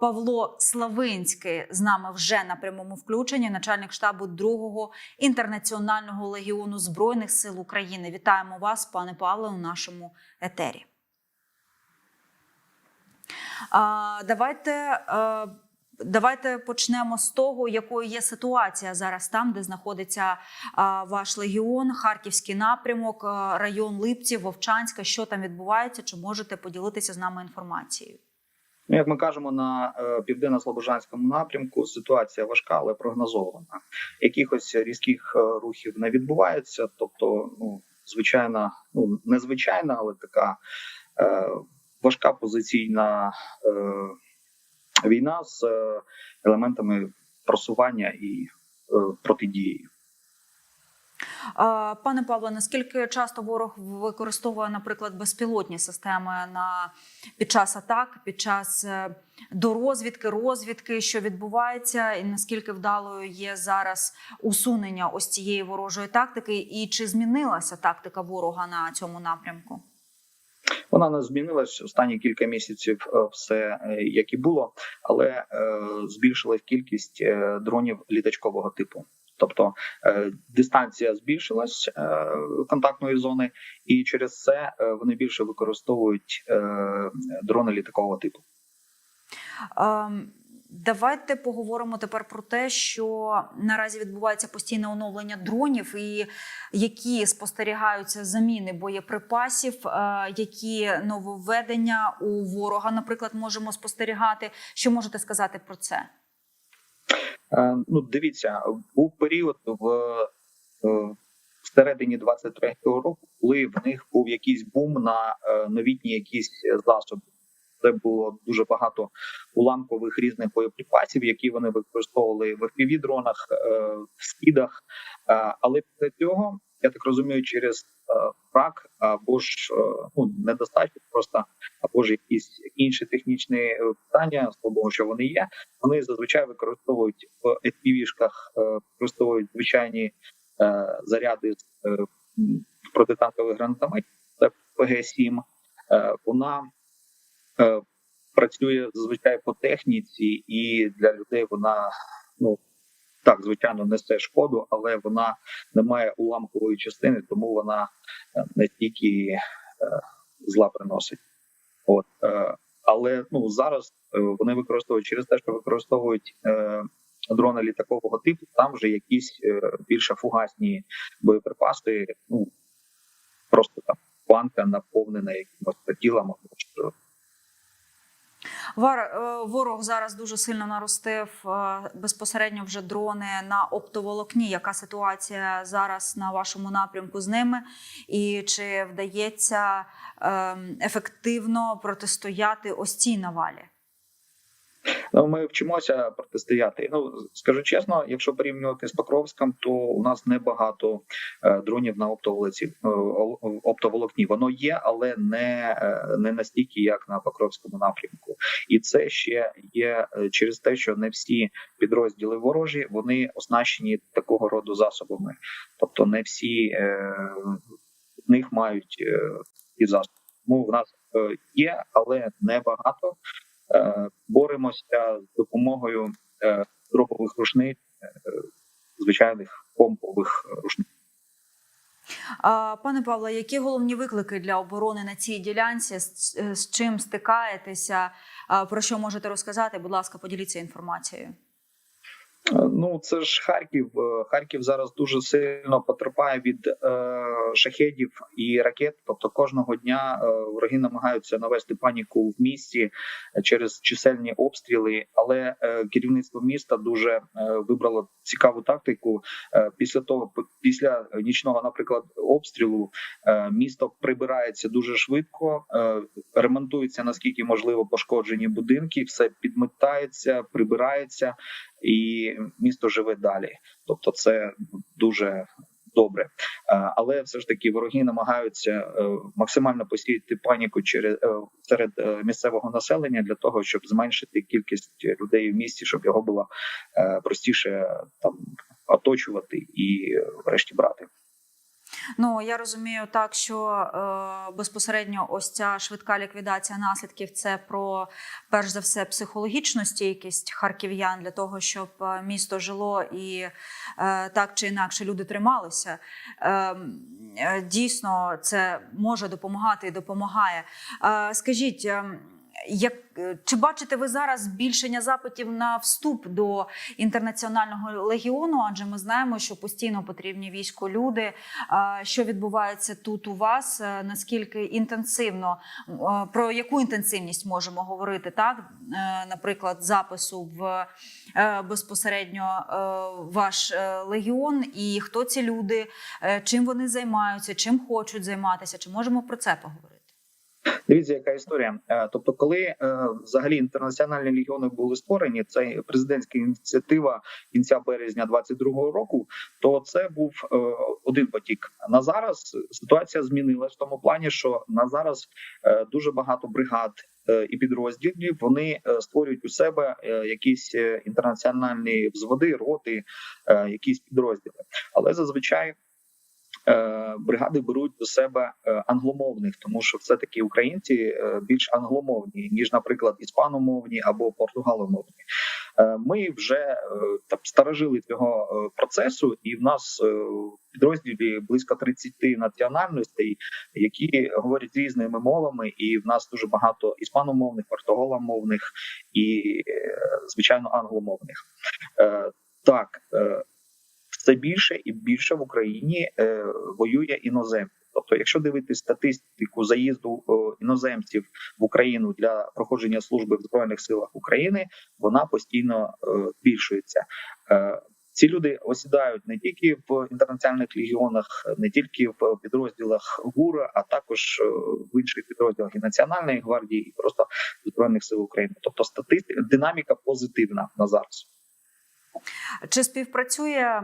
Павло Славинський з нами вже на прямому включенні, начальник штабу 2-го інтернаціонального легіону збройних сил України. Вітаємо вас, пане Павле, у нашому етері. А, давайте. А, Давайте почнемо з того, якою є ситуація зараз там, де знаходиться ваш легіон, харківський напрямок, район Липців, Вовчанська. Що там відбувається? Чи можете поділитися з нами інформацією? Ну, як ми кажемо, на е, південно-слобожанському напрямку ситуація важка, але прогнозована. Якихось різких е, рухів не відбувається. Тобто, ну звичайна, ну незвичайна, але така е, важка позиційна е, війна з е, елементами просування і е, протидії. Пане Павло, наскільки часто ворог використовує, наприклад, безпілотні системи на під час атак, під час е, дорозвідки, розвідки, що відбувається, і наскільки вдалою є зараз усунення ось цієї ворожої тактики, і чи змінилася тактика ворога на цьому напрямку? Вона не змінилась останні кілька місяців. е, Все е, як і було, але збільшилась кількість дронів літачкового типу. Тобто е, дистанція збільшилась е, контактної зони, і через це е, вони більше використовують дрони літакового типу. Ем, Давайте поговоримо тепер про те, що наразі відбувається постійне оновлення дронів, і які спостерігаються заміни боєприпасів, які нововведення у ворога, наприклад, можемо спостерігати. Що можете сказати про це? Е, Ну, дивіться, був період в е, всередині 23-го року, коли в них був якийсь бум на е, новітні якісь засоби. Це було дуже багато уламкових різних боєприпасів, які вони використовували в fpv дронах е, в скідах. Але після цього, я так розумію, через е, брак або ж е, ну недостатньо просто, або ж якісь інші технічні е, питання, того, що вони є, вони зазвичай використовують в FPV-шках, е, використовують звичайні е, заряди з е, протитанкових гранатометів, це ПГ-7. Е, Вона е, працює зазвичай по техніці, і для людей вона ну так звичайно несе шкоду, але вона не має уламкової частини, тому вона е, не тільки е, зла приносить. От е, але ну зараз вони використовують через те, що використовують е, дрони літакового типу. Там вже якісь е, більше фугасні боєприпаси. Ну просто там банка наповнена якимось тілом. Е, ворог зараз дуже сильно наростив е, безпосередньо вже дрони на оптоволокні. Яка ситуація зараз на вашому напрямку з ними? І чи вдається ем, ефективно протистояти ось цій навалі? Ну, ми вчимося протистояти. Ну скажу чесно, якщо порівнювати з Покровськом, то у нас небагато е, дронів на оптоволоці е, оптоволокні. Воно є, але не, не настільки, як на Покровському напрямку. І це ще є через те, що не всі підрозділи ворожі вони оснащені такого роду засобами, тобто не всі з них мають ті засоби. Тому в нас є, але небагато. Е, боремося з допомогою е, дропових рушниць, е, звичайних помпових рушниць. Пане Павло, які головні виклики для оборони на цій ділянці? З, з чим стикаєтеся? Про що можете розказати? Будь ласка, поділіться інформацією. Е, Ну, це ж Харків. Е, Харків зараз дуже сильно потерпає від е, шахедів і ракет. Тобто кожного дня е, вороги намагаються навести паніку в місті через чисельні обстріли. Але керівництво міста дуже вибрало цікаву тактику. Після того, після нічного, наприклад, обстрілу, місто прибирається дуже швидко, ремонтується наскільки можливо пошкоджені будинки, все підметається, прибирається і місто живе далі. Тобто, це дуже добре. Але все ж таки вороги намагаються е, максимально посіяти паніку через е, серед е, місцевого населення для того, щоб зменшити кількість людей в місті, щоб його було простіше там оточувати і врешті брати. Ну я розумію так, що е, безпосередньо ось ця швидка ліквідація наслідків це про перш за все психологічну стійкість харків'ян для того, щоб е, місто жило і е, так чи інакше люди трималися. Е, е, дійсно, це може допомагати і допомагає. Е, скажіть. Як е, чи бачите ви зараз збільшення запитів на вступ до інтернаціонального легіону? Адже ми знаємо, що постійно потрібні військо люди. Що відбувається тут у вас? Е, Наскільки інтенсивно е, про яку інтенсивність можемо говорити? Так, наприклад, запису в безпосередньо ваш легіон, і хто ці люди, чим вони займаються, чим хочуть займатися? Чи можемо про це поговорити? Дивіться, яка історія. Е, Тобто, коли е, взагалі інтернаціональні легіони були створені, це президентська ініціатива кінця березня 22-го року, то це був е, один потік. На зараз ситуація змінилась в тому плані, що на зараз дуже багато бригад і підрозділів вони створюють у себе якісь інтернаціональні взводи, роти, якісь підрозділи, але зазвичай. Е, Бригади беруть до себе е, англомовних, тому що все таки українці е, більш англомовні ніж, наприклад, іспаномовні або португаломовні. Ми вже там старожили цього процесу, і в нас в підрозділі близько 30 національностей, які говорять різними мовами, і в нас дуже багато іспаномовних, португаломовних і, звичайно, англомовних. Так, все більше і більше в Україні е, воює іноземців. Тобто, якщо дивитись статистику заїзду іноземців в Україну для проходження служби в збройних силах України, вона постійно е, збільшується. Е, ці люди осідають не тільки в інтернаціональних легіонах, не тільки в підрозділах ГУР, а також в інших підрозділах і Національної гвардії, і просто збройних сил України. Тобто, статистика динаміка позитивна на зараз. Чи співпрацює е,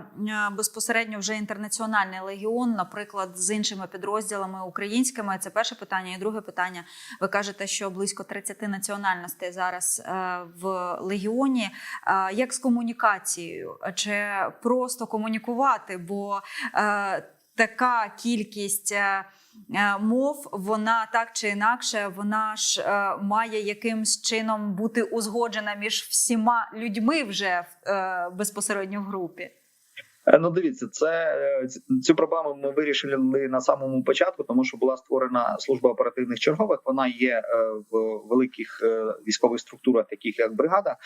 безпосередньо вже інтернаціональний легіон, наприклад, з іншими підрозділами українськими? Це перше питання. І друге питання. Ви кажете, що близько 30 національностей зараз е, в легіоні. Е, Як з комунікацією? Чи просто комунікувати? Бо така кількість. Е, Мов вона так чи інакше, вона ж е, має якимсь чином бути узгоджена між всіма людьми вже в, е, безпосередньо в групі. Е, Ну, дивіться, це е, цю проблему ми вирішили на самому початку, тому що була створена служба оперативних чергових. Вона є е, в великих військових структурах, таких як бригада,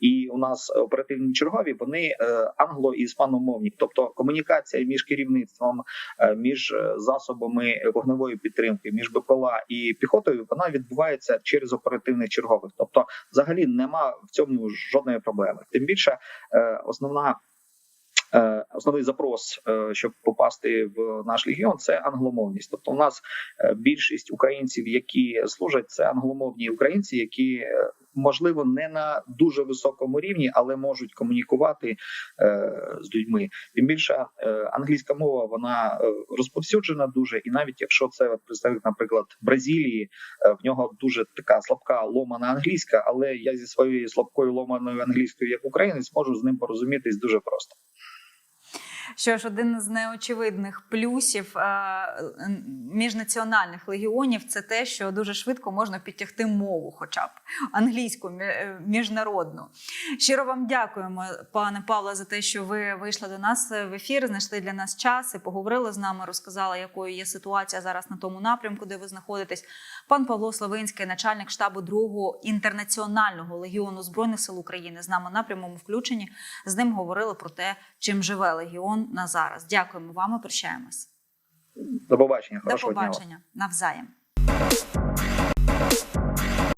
і у нас оперативні чергові вони англо і іспаномовні, тобто комунікація між керівництвом, між засобами вогневої підтримки, між БПЛА і піхотою, вона відбувається через оперативних чергових. Тобто, взагалі нема в цьому жодної проблеми. Тим більше, основна. Е, Основний запрос, е, щоб попасти в наш легіон, це англомовність. Тобто, у нас е, більшість українців, які служать, це англомовні українці, які можливо не на дуже високому рівні, але можуть комунікувати з людьми. Тим більше англійська мова вона розповсюджена дуже, і навіть якщо це представник, наприклад, Бразилії, в нього дуже така слабка ломана англійська, але я зі своєю слабкою ломаною англійською, як українець, можу з ним порозумітись дуже просто. Що ж, один з неочевидних плюсів е, міжнаціональних легіонів це те, що дуже швидко можна підтягти мову, хоча б англійську е, міжнародну. Щиро вам дякуємо, пане Павле, за те, що ви вийшли до нас в ефір, знайшли для нас час і поговорили з нами, розказали, якою є ситуація зараз на тому напрямку, де ви знаходитесь. Пан Павло Славинський, начальник штабу другого інтернаціонального легіону збройних сил України, з нами на прямому включенні. З ним говорили про те, чим живе легіон на зараз. Дякуємо вам і прощаємось. До побачення, До побачення навзаєм.